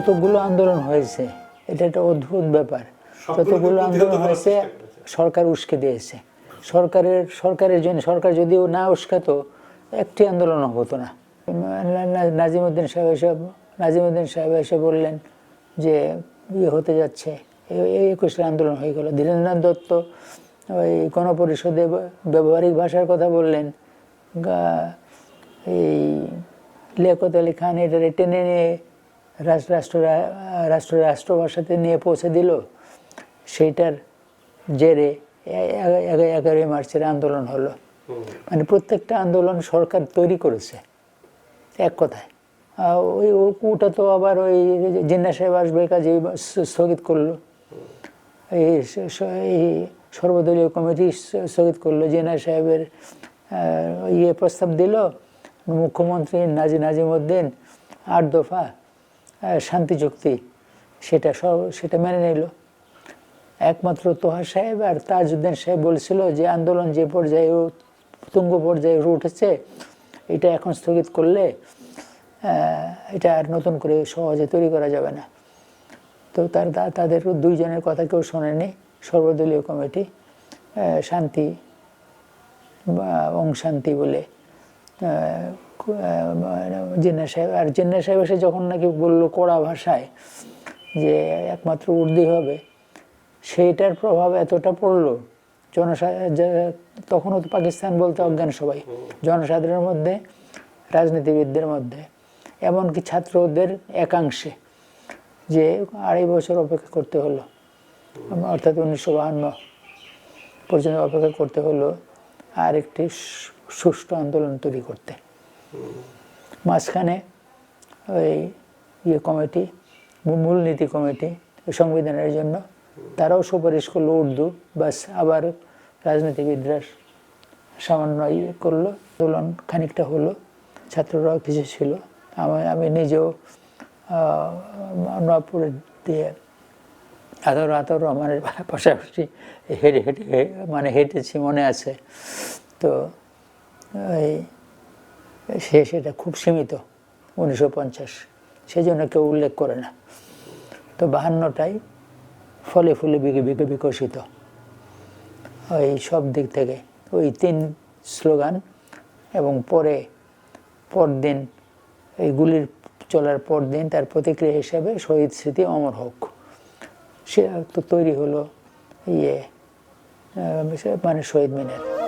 যতগুলো আন্দোলন হয়েছে এটা একটা অদ্ভুত ব্যাপার। যতগুলো আন্দোলন হয়েছে সরকার উস্কে দিয়েছে। সরকারের সরকারের জন্য সরকার যদিও না উস্কাতো একটি আন্দোলন হতো না। নাজিমুদ্দিন সাহেব এসে নাজিমুদ্দিন সাহেব এসে বললেন যে ইয়ে হতে যাচ্ছে। এই- একুশের আন্দোলন হয়ে গেল। ধীরেন্দ্রনাথ দত্ত ওই গণপরিষদে ব্যবহারিক ভাষার কথা বললেন। গা- এই লিয়াকত আলী খান এটা টেনে নিয়ে রাষ্ট্র রাষ্ট্র রাষ্ট্র রাষ্ট্রভাষাতে নিয়ে পৌঁছে দিল। সেইটার জেরে এগারোই মার্চের আন্দোলন হলো। মানে প্রত্যেকটা আন্দোলন সরকার তৈরি করেছে, এক কথায়। ওই ওটা তো আবার ওই জিন্না সাহেব আসবে কাজে স্থগিত করল। এই সর্বদলীয় কমিটি স্থগিত করল। জিনা সাহেবের ইয়ে প্রস্তাব দিল। মুখ্যমন্ত্রী নাজি নাজিমুদ্দিন আট দফা শান্তি চুক্তি, সেটা সব, সেটা মেনে নিল। একমাত্র তোহা সাহেব আর তাজউদ্দিন সাহেব বলছিল যে, আন্দোলন যে পর্যায়ে তুঙ্গ পর্যায়ে উঠেছে এটা এখন স্থগিত করলে এটা আর নতুন করে সহজে তৈরি করা যাবে না। তো তার তা- তাদের দুইজনের কথা কেউ শোনেনি সর্বদলীয় কমিটি শান্তি বা ওং শান্তি বলে জিন্না সাহেব আর জিন্না সাহেব এসে যখন নাকি বলল কড়া ভাষায় যে একমাত্র উর্দি হবে সেইটার প্রভাব এতটা পড়ল জনসা যে- তখনও তো পাকিস্তান বলতে অজ্ঞান সবাই জনসাধারণের মধ্যে রাজনীতিবিদদের মধ্যে এমনকি ছাত্রদের একাংশে যে আড়াই বছর অপেক্ষা করতে হলো অর্থাৎ উনিশশো বাহান্ন পর্যন্ত অপেক্ষা করতে হলো আর একটি সুষ্ঠু আন্দোলন তৈরি করতে। মাঝখানে ওই ইয়ে কমিটি মূলনীতি কমিটি সংবিধানের জন্য। তারাও সুপারিশ করল উর্দু বাস আবার রাজনীতিবিদরা সামান্য ইয়ে করল, আন্দোলন খানিকটা হলো ছাত্ররাও কিছু ছিল। আমি আমি নিজেও নয়াপুরে দিয়ে আতর আতর রহমানের পাশাপাশি হেঁটে হেঁটে মানে হেঁটেছি, মনে আছে। তো এই সে সেটা খুব সীমিত, উনিশশো পঞ্চাশ। সেই জন্য কেউ উল্লেখ করে না। তো বাহান্নটাই ফলে ফুলে বিকে বিকে বিকশিত। ওই সব দিক থেকে ওই তিন স্লোগান এবং পরে পরদিন এই গুলির চলার পরদিন তার প্রতিক্রিয়া হিসাবে শহীদ স্মৃতি অমর হোক। সে তো তৈরি হলো ইয়ে মানে শহীদ মিনার।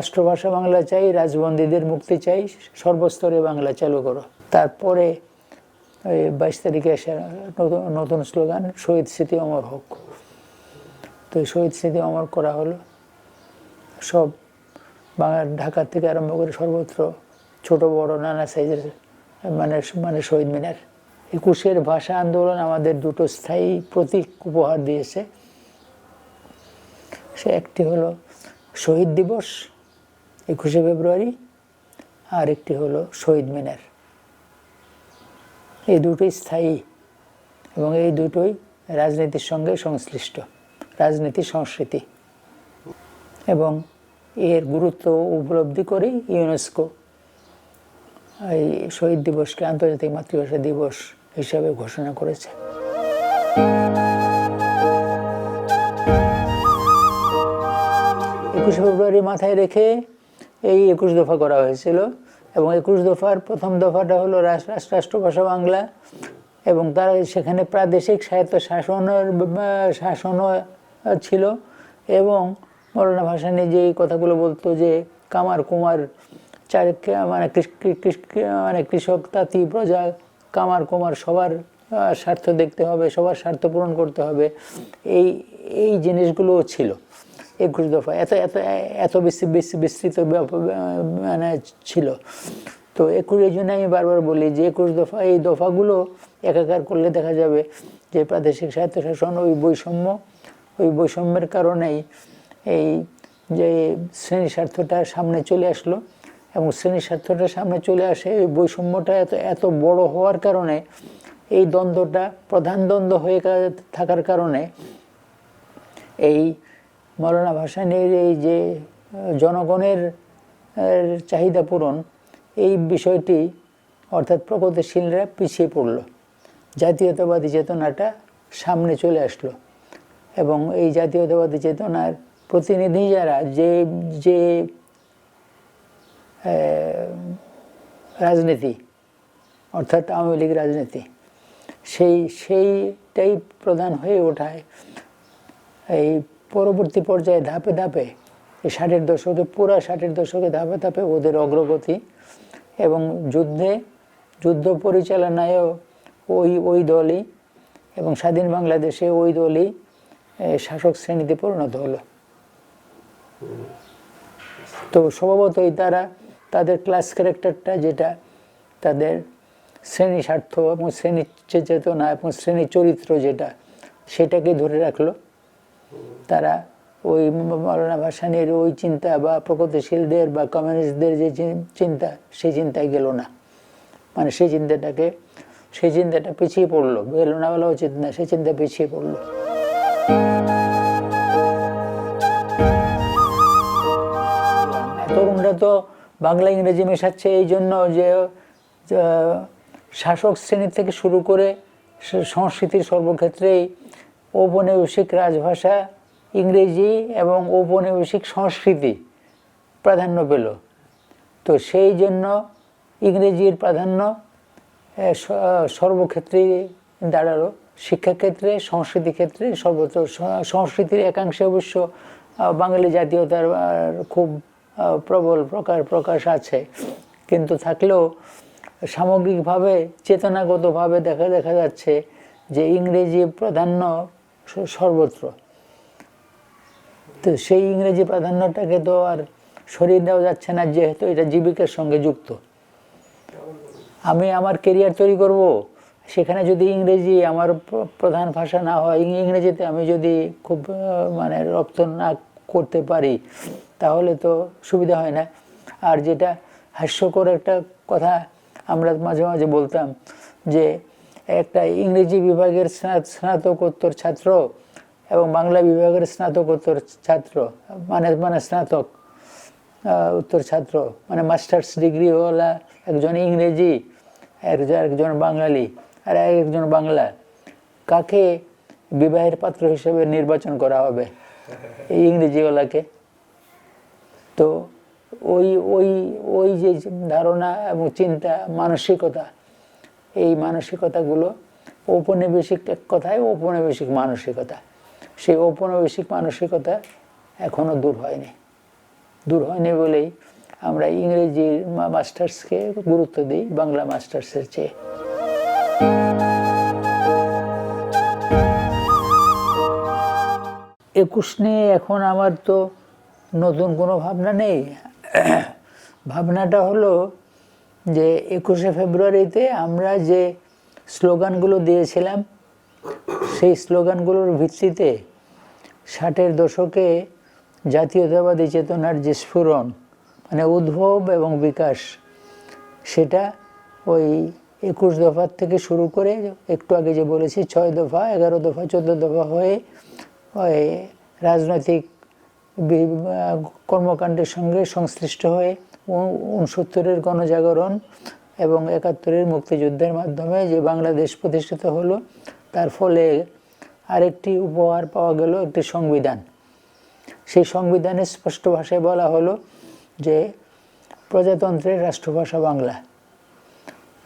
রাষ্ট্রভাষা বাংলা চাই, রাজবন্দীদের মুক্তি চাই, সর্বস্তরে বাংলা চালু করো। তারপরে ওই বাইশ তারিখে এসে নতুন নতুন স্লোগান, শহীদ স্মৃতি অমর হোক। তো শহীদ স্মৃতি অমর করা হলো। সব বাংলা ঢাকার থেকে আরম্ভ করে সর্বত্র ছোট, বড়, নানা সাইজের মানে মানে শহীদ মিনার। একুশের ভাষা আন্দোলন আমাদের দুটো স্থায়ী প্রতীক উপহার দিয়েছে। সে একটি হলো শহীদ দিবস একুশে ফেব্রুয়ারি আর একটি হলো শহীদ মিনার। এই দুটোই স্থায়ী এবং এই দুটোই রাজনীতির সঙ্গে সংশ্লিষ্ট, রাজনীতি সংস্কৃতি। এবং এর গুরুত্ব উপলব্ধি করেই ইউনেস্কো এই শহীদ দিবসকে আন্তর্জাতিক মাতৃভাষা দিবস হিসাবে ঘোষণা করেছে। একুশে ফেব্রুয়ারি মাথায় রেখে এই একুশ দফা করা হয়েছিল এবং একুশ দফার প্রথম দফাটা হলো রাষ্ট্র রাষ্ট্র- রাষ্ট্রভাষা বাংলা এবং তার সেখানে প্রাদেশিক সাহিত্য শাসনের শাসনও ছিল এবং মৌলানা ভাসানী যে এই কথাগুলো বলতো যে কামার কুমার চার মানে মানে কৃষক, তাঁতি, প্রজা, কামার কুমার সবার স্বার্থ দেখতে হবে, সবার স্বার্থ পূরণ করতে হবে। এই এই জিনিসগুলোও ছিল। একুশ দফা এত এত এত বেশি বেশি বিস্তৃত মানে ছিল। তো একুশ এই জন্য আমি বারবার বলি যে একুশ দফা, এই দফাগুলো একাকার করলে দেখা যাবে যে প্রাদেশিক স্বায়ত্তশাসন ওই বৈষম্য, ওই বৈষম্যের কারণেই এই যে শ্রেণি স্বার্থটা সামনে চলে আসলো এবং শ্রেণি স্বার্থটা সামনে চলে আসে এই বৈষম্যটা এত এত বড় হওয়ার কারণে এই দ্বন্দ্বটা, প্রধান দ্বন্দ্ব হয়ে থাকার কারণে এই মৌলানা ভাসানের এই যে জনগণের চাহিদা পূরণ, এই বিষয়টি অর্থাৎ প্রগতিশীলরা পিছিয়ে পড়ল। জাতীয়তাবাদী চেতনাটা সামনে চলে আসলো এবং এই জাতীয়তাবাদী চেতনার প্রতিনিধি যারা, যে যে রাজনীতি, অর্থাৎ আওয়ামী লীগ রাজনীতি, সেই, সেইটাই প্রধান হয়ে ওঠায় এই পরবর্তী পর্যায়ে ধাপে ধাপে এই ষাটের দশকে, পুরা ষাটের দশকে ধাপে ধাপে ওদের অগ্রগতি এবং যুদ্ধে, যুদ্ধ পরিচালনায়ও ওই ওই দলই এবং স্বাধীন বাংলাদেশে ওই দলই শাসক শ্রেণীতে পরিণত হলো। তো স্বভাবতই তারা তাদের ক্লাস ক্যারেক্টারটা যেটা, তাদের শ্রেণি স্বার্থ এবং শ্রেণি চেতনা এবং শ্রেণি চরিত্র যেটা, সেটাকে ধরে রাখল। তারা ওই মৌলানা ভাসানির ওই চিন্তা বা প্রগতিশীলদের বা কমিউনিস্টদের যে চিন্তা, সেই চিন্তায় গেল না। মানে সেই চিন্তাটাকে, সেই চিন্তাটা পিছিয়ে পড়ল। গেল না বলা উচিত না, সেই চিন্তা পিছিয়ে পড়ল। তরুণরা তো বাংলা ইংরেজি মেশাচ্ছে এই জন্য যে শাসক শ্রেণি থেকে শুরু করে সংস্কৃতির সর্বক্ষেত্রেই ঔপনিবেশিক রাজভাষা ইংরেজি এবং ঔপনিবেশিক সংস্কৃতি প্রাধান্য পেল। তো সেই জন্য ইংরেজির প্রাধান্য এ, স- সর্বক্ষেত্রেই দাঁড়াল। শিক্ষাক্ষেত্রে সংস্কৃতি ক্ষেত্রে সর্বত্র সংস্কৃতির একাংশে অবশ্য বাঙালি জাতীয়তার খুব প্রবল প্রকার প্রকাশ আছে। কিন্তু থাকলেও সামগ্রিকভাবে চেতনাগতভাবে দেখা দেখা যাচ্ছে যে ইংরেজি প্রাধান্য সর্বত্র। তো সেই ইংরেজি প্রাধান্যটাকে তো আর সরিয়ে দেওয়া যাচ্ছে না, যেহেতু এটা জীবিকার সঙ্গে যুক্ত। আমি আমার কেরিয়ার তৈরি করব, সেখানে যদি ইংরেজি আমার প্রধান ভাষা না হয় ইংরেজিতে আমি যদি খুব মানে রপ্ত না করতে পারি, তাহলে তো সুবিধা হয় না। আর যেটা হাস্যকর একটা কথা আমরা মাঝে মাঝে বলতাম যে একটা ইংরেজি বিভাগের স্নাতকোত্তর ছাত্র এবং বাংলা বিভাগের স্নাতকোত্তর ছাত্র মানে মানে স্নাতক উত্তর ছাত্র মানে মাস্টার্স ডিগ্রিওয়ালা, একজন ইংরেজি, একজন একজন বাঙালি আর একজন বাংলা। কাকে বিবাহের পাত্র হিসেবে নির্বাচন করা হবে? এই ইংরেজিওয়ালাকে। তো ওই ওই ওই যে ধারণা এবং চিন্তা, মানসিকতা এই মানসিকতাগুলো, ঔপনিবেশিক এক কথায় ঔপনিবেশিক মানসিকতা। সেই ঔপনিবেশিক মানসিকতা এখনও দূর হয়নি। দূর হয়নি বলেই আমরা ইংরেজির মাস্টার্সকে গুরুত্ব দিই, বাংলা মাস্টার্সের চেয়ে। একুশ নিয়ে এখন আমার তো নতুন কোনো ভাবনা নেই। ভাবনাটা হলো যে একুশে ফেব্রুয়ারিতে আমরা যে স্লোগানগুলো দিয়েছিলাম, সেই স্লোগানগুলোর ভিত্তিতে ষাটের দশকে জাতীয়তাবাদী চেতনার যে স্ফুরণ মানে উদ্ভব এবং বিকাশ, সেটা ওই একুশ দফার থেকে শুরু করে একটু আগে যে বলেছি, ছয় দফা, এগারো দফা, চোদ্দ দফা হয়ে ওই রাজনৈতিক কর্মকাণ্ডের সঙ্গে সংশ্লিষ্ট হয়ে উনসত্তরের গণজাগরণ এবং একাত্তরের মুক্তিযুদ্ধের মাধ্যমে যে বাংলাদেশ প্রতিষ্ঠিত হলো, তার ফলে আরেকটি উপহার পাওয়া গেল, একটি সংবিধান। সেই সংবিধানে স্পষ্ট ভাষায় বলা হলো যে প্রজাতন্ত্রের রাষ্ট্রভাষা বাংলা।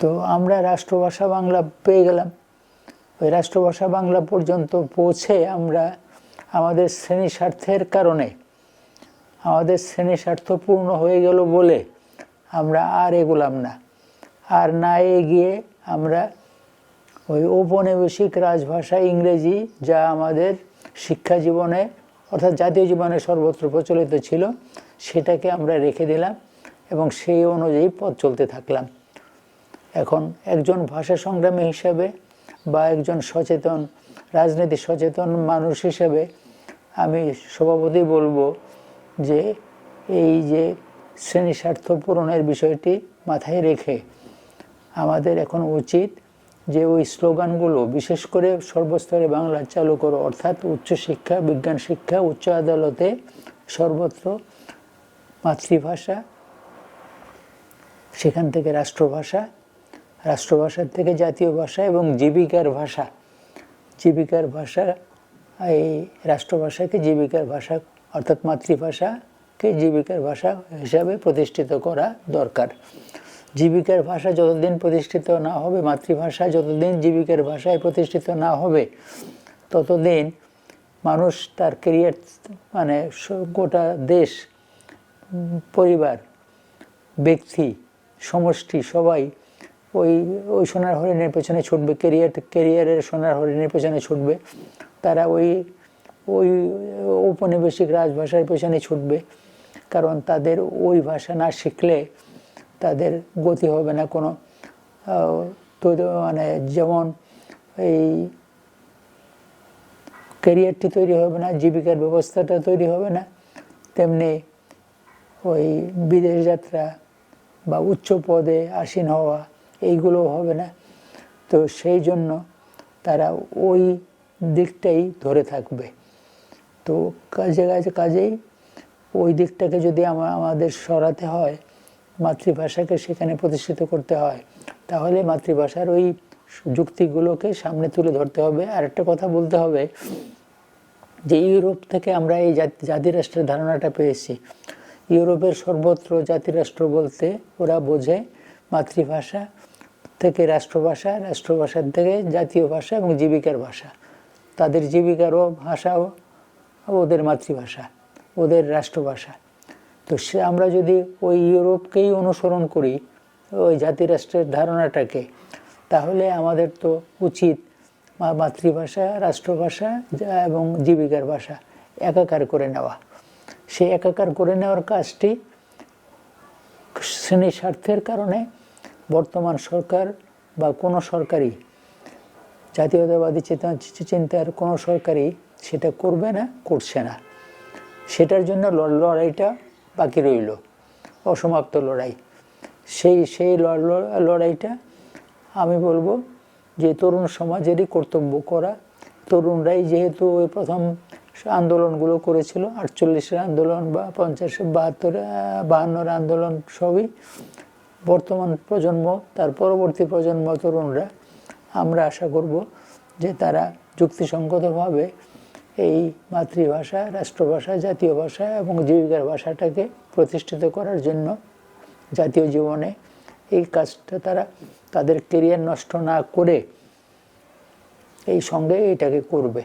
তো আমরা রাষ্ট্রভাষা বাংলা পেয়ে গেলাম। ওই রাষ্ট্রভাষা বাংলা পর্যন্ত পৌঁছে আমরা আমাদের শ্রেণি স্বার্থের কারণে আমাদের শ্রেণি স্বার্থ পূর্ণ হয়ে গেল বলে আমরা আর এগোলাম না। আর না এগিয়ে আমরা ওই ঔপনিবেশিক রাজভাষা ইংরেজি যা আমাদের শিক্ষা জীবনে, অর্থাৎ জাতীয় জীবনে সর্বত্র প্রচলিত ছিল, সেটাকে আমরা রেখে দিলাম এবং সেই অনুযায়ী পথ চলতে থাকলাম। এখন একজন ভাষা সংগ্রামী হিসাবে বা একজন সচেতন, রাজনীতি সচেতন মানুষ হিসেবে আমি সভাপতি বলব যে এই যে শ্রেণি স্বার্থ পূরণের বিষয়টি মাথায় রেখে আমাদের এখন উচিত যে ওই স্লোগানগুলো, বিশেষ করে সর্বস্তরে বাংলা চালু করো, অর্থাৎ উচ্চশিক্ষা বিজ্ঞান শিক্ষা, উচ্চ আদালতে সর্বত্র মাতৃভাষা, সেখান থেকে রাষ্ট্রভাষা, রাষ্ট্রভাষার থেকে জাতীয় ভাষা এবং জীবিকার ভাষা। জীবিকার ভাষা, এই রাষ্ট্রভাষাকে জীবিকার ভাষা অর্থাৎ মাতৃভাষাকে জীবিকার ভাষা হিসাবে প্রতিষ্ঠিত করা দরকার। জীবিকার ভাষা যতদিন প্রতিষ্ঠিত না হবে, মাতৃভাষা যতদিন জীবিকার ভাষায় প্রতিষ্ঠিত না হবে, ততদিন মানুষ তার কেরিয়ার মানে গোটা দেশ, পরিবার, ব্যক্তি, সমষ্টি সবাই ওই ওই সোনার হরিণের পেছনে ছুটবে কেরিয়ার কেরিয়ারের সোনার হরিণের পেছনে ছুটবে। তারা ওই ওই ঔপনিবেশিক রাজভাষার পেছনে ছুটবে, কারণ তাদের ওই ভাষা না শিখলে তাদের গতি হবে না কোনো। তো মানে যেমন এই ক্যারিয়ারটি তৈরি হবে না, জীবিকার ব্যবস্থাটা তৈরি হবে না, তেমনি ওই বিদেশ যাত্রা বা উচ্চ পদে আসীন হওয়া এইগুলো হবে না। তো সেই জন্য তারা ওই দিকটাই ধরে থাকবে। তো কাজে কাজে, কাজেই ওই দিকটাকে যদি আমা- আমাদের সরাতে হয়, মাতৃভাষাকে সেখানে প্রতিষ্ঠিত করতে হয়, তাহলে মাতৃভাষার ওই যুক্তিগুলোকে সামনে তুলে ধরতে হবে। আর একটা কথা বলতে হবে যে, ইউরোপ থেকে আমরা এই জাতি, জাতিরাষ্ট্রের ধারণাটা পেয়েছি। ইউরোপের সর্বত্র জাতিরাষ্ট্র বলতে ওরা বোঝে মাতৃভাষা থেকে রাষ্ট্রভাষা, রাষ্ট্রভাষার থেকে জাতীয় ভাষা এবং জীবিকার ভাষা। তাদের জীবিকারও ভাষাও ওদের মাতৃভাষা, ওদের রাষ্ট্রভাষা। তো সে, আমরা যদি ওই ইউরোপকেই অনুসরণ করি, ওই জাতিরাষ্ট্রের ধারণাটাকে, তাহলে আমাদের তো উচিত মাতৃভাষা, রাষ্ট্রভাষা এবং জীবিকার ভাষা একাকার করে নেওয়া। সেই একাকার করে নেওয়ার কাজটি শ্রেণি স্বার্থের কারণে বর্তমান সরকার বা কোনো সরকারই, জাতীয়তাবাদী চেতনা, চিন্তার কোনো সরকারই সেটা করবে না, করছে না। সেটার জন্য লড়াইটা বাকি রইল, অসমাপ্ত লড়াই। সেই সেই লড়াইটা আমি বলব যে তরুণ সমাজেরই কর্তব্য করা। তরুণরাই যেহেতু ওই প্রথম আন্দোলনগুলো করেছিল, আটচল্লিশের আন্দোলন বা পঞ্চাশ বাহাত্তর বাহান্নর আন্দোলন সবই, বর্তমান প্রজন্ম, তার পরবর্তী প্রজন্ম তরুণরা, আমরা আশা করব যে তারা যুক্তিসঙ্গতভাবে এই মাতৃভাষা, রাষ্ট্রভাষা, জাতীয় ভাষা এবং জীবিকার ভাষাটাকে প্রতিষ্ঠিত করার জন্য জাতীয় জীবনে এই কাজটা তারা তাদের কেরিয়ার নষ্ট না করে এই সঙ্গে এটাকে করবে।